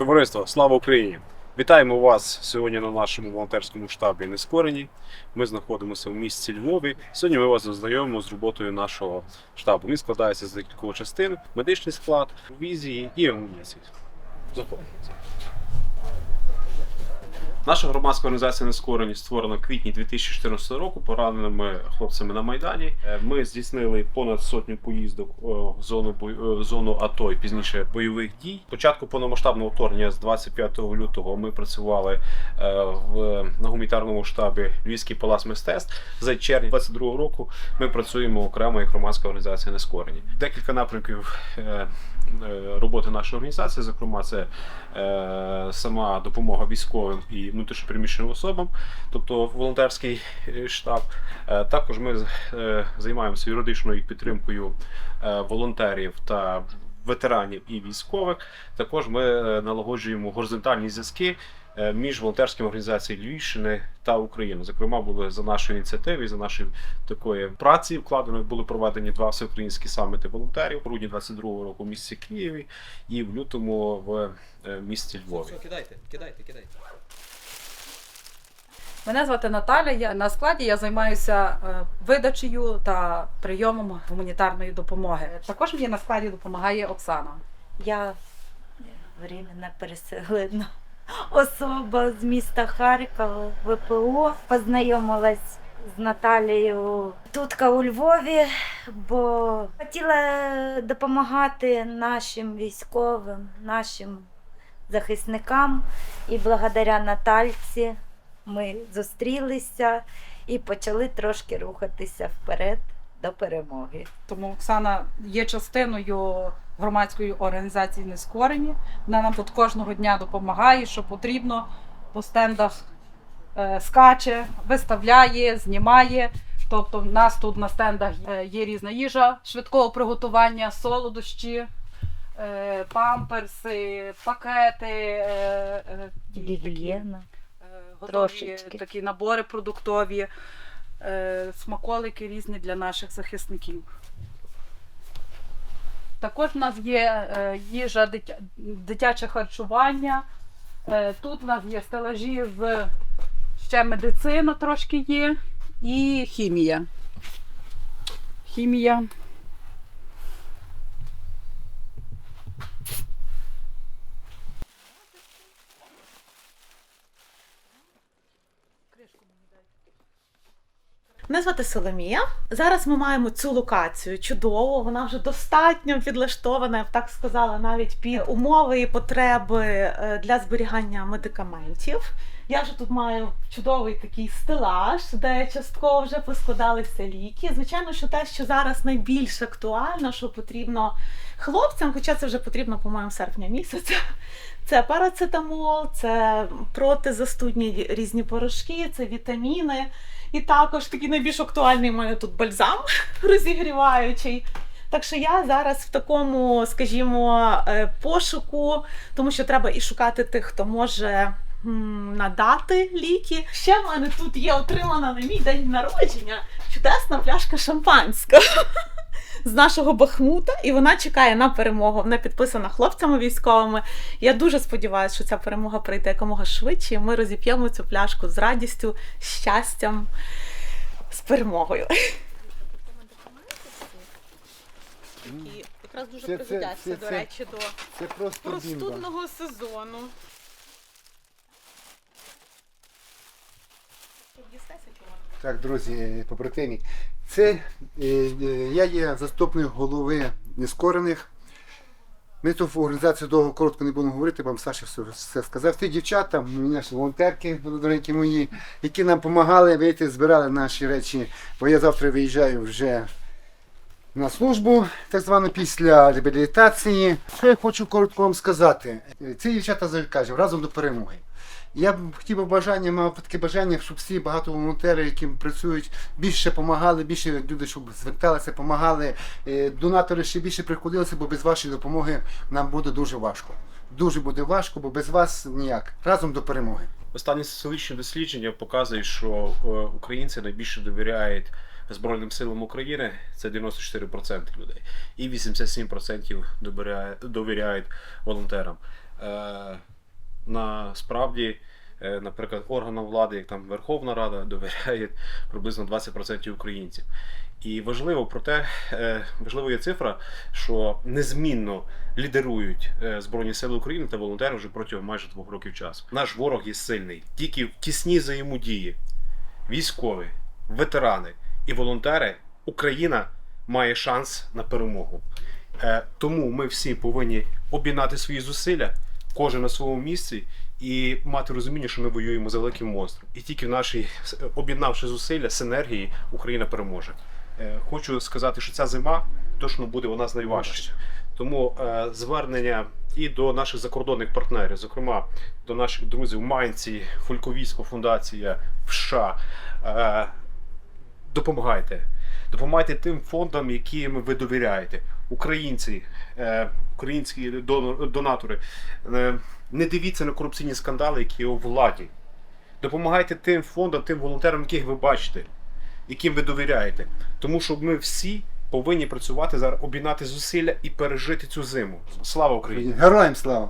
Товариство, слава Україні! Вітаємо вас сьогодні на нашому волонтерському штабі Нескорені. Ми знаходимося в місті Львові. Сьогодні ми вас ознайомимо з роботою нашого штабу. Він складається з декількох частин: медичний склад, візії і амуніції. Заходимо. Наша громадська організація Нескорені створена в квітні 2014 року пораненими хлопцями на Майдані. Е, Ми здійснили понад сотню поїздок е, в зону е, в зону АТО і пізніше бойових дій. Початку повномасштабного вторгнення з 25 лютого ми працювали в на гуманітарному штабі Львівський палац мистецтв. За червень 22 року ми працюємо окремо як громадська організація Нескорені. Декілька напрямків роботи нашої організації, зокрема, це е, сама допомога військовим і внутрішньопереміщеним особам, тобто волонтерський е, штаб. Е, Також ми е, займаємося юридичною підтримкою е, волонтерів та ветеранів і військових. Також ми е, налагоджуємо горизонтальні зв'язки е, між волонтерськими організаціями Львівщини та України. Зокрема, були за нашою ініціативою, за нашої такої праці вкладено були проведені два всеукраїнські саміти волонтерів у грудні 22-го року в місті Києві і в лютому в е, місті Львові. Все, кидайте, кидайте, кидайте. Мене звати Наталя. Я на складі я займаюся е, видачею та прийомом гуманітарної допомоги. Також мені на складі допомагає Оксана. Я временно переселена особа з міста Харкова, ВПО. Познайомилась з Наталією тут у Львові, бо хотіла допомагати нашим військовим, нашим захисникам. І благодаря Натальці ми зустрілися і почали трошки рухатися вперед до перемоги. Тому Оксана є частиною громадської організації Нескорені. Вона нам тут кожного дня допомагає, що потрібно по стендах е, скаче, виставляє, знімає. Тобто, в нас тут на стендах е, є різна їжа швидкого приготування, солодощі, е, памперси, пакети, Гігієна. Готові Трошечки. такі набори продуктові, е, смаколики різні для наших захисників. Також в нас є е, їжа дитя, дитяче харчування. Е, Тут в нас є стелажі з ще медицина трошки є і хімія. Хімія. Мене звати Соломія. Зараз ми маємо цю локацію чудову. Вона вже достатньо підлаштована, я б так сказала, навіть під умови і потреби е, для зберігання медикаментів. Я вже тут маю чудовий такий стелаж, де частково вже поскладалися ліки. Звичайно, що те, що зараз найбільш актуально, що потрібно хлопцям, хоча це вже потрібно, по-моєму, серпня місяця. Це парацетамол, це протизастудні різні порошки, це вітаміни. І також такий найбільш актуальний у мене тут бальзам розігріваючий. Так що я зараз в такому, скажімо, е, пошуку, тому що треба і шукати тих, хто може надати ліки. Ще в мене тут є отримана на мій день народження чудесна пляшка шампанського з нашого Бахмута, і вона чекає на перемогу. Вона підписана хлопцями військовими. Я дуже сподіваюся, що ця перемога прийде якомога швидше, і ми розіп'ємо цю пляшку з радістю, щастям, з перемогою. І якраз дуже Це- це- пригодяться, це- до це- речі, до Це просто бімба. простудного сезону. Так, друзі, побратимі. Це е, е, я є заступник голови нескорених. Ми тут в організації довго коротко не будемо говорити, вам Саша все, все сказав. Ті дівчата, наші волонтерки, дорогі мої, які нам допомагали вийти, збирали наші речі, бо я завтра виїжджаю вже на службу, так звану після реабілітації. Що я хочу коротко вам сказати? Ці дівчата кажуть, разом до перемоги. Я б хотів би бажання, мав таке бажання, щоб всі багато волонтерів, які працюють, більше допомагали, більше люди, щоб зверталися, допомагали, е, донатори ще більше приходилися, бо без вашої допомоги нам буде дуже важко. Дуже буде важко, бо без вас ніяк. Разом до перемоги. Останні соціологічні дослідження показують, що е, українці найбільше довіряють Збройним силам України. Це 94% людей, і 87% довіряють, довіряють волонтерам. Насправді, е, наприклад, органам влади, як там Верховна Рада, довіряє приблизно 20% українців. І важливо про те, е, важливо є цифра, що незмінно лідерують е, Збройні Сили України та волонтери вже протягом майже двох років часу. Наш ворог є сильний, тільки в тісній взаємодії. Військові, ветерани і волонтери Україна має шанс на перемогу. Тому ми всі повинні об'єднати свої зусилля, кожен на своєму місці, і мати розуміння, що ми воюємо за великим монстром. І тільки в нашій, об'єднавши зусилля, синергії, Україна переможе. Е, Хочу сказати, що ця зима точно буде вона з найважча. Тому е, звернення і до наших закордонних партнерів, зокрема до наших друзів Майнці, Фольковійська фундація в США. Е, допомагайте. Допомагайте тим фондам, яким ви довіряєте. Українці, українські донатори, е, не дивіться на корупційні скандали, які є у владі. Допомагайте тим фондам, тим волонтерам, яких ви бачите, яким ви довіряєте. Тому що ми всі повинні працювати зараз, об'єднати зусилля і пережити цю зиму. Слава Україні! Героям слава!